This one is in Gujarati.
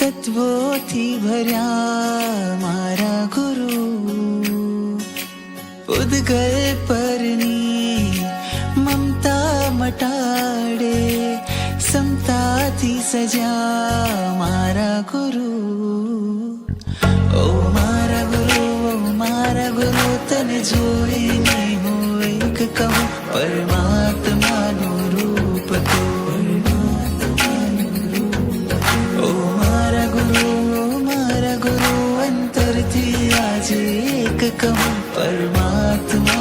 તત્વોથી ભર્યા મારા ગુરુ ઉદગલ પરની મમતા મટાડે સમતાથી સજા મારા ગુરુ आज एक कहूँ परमात्मा।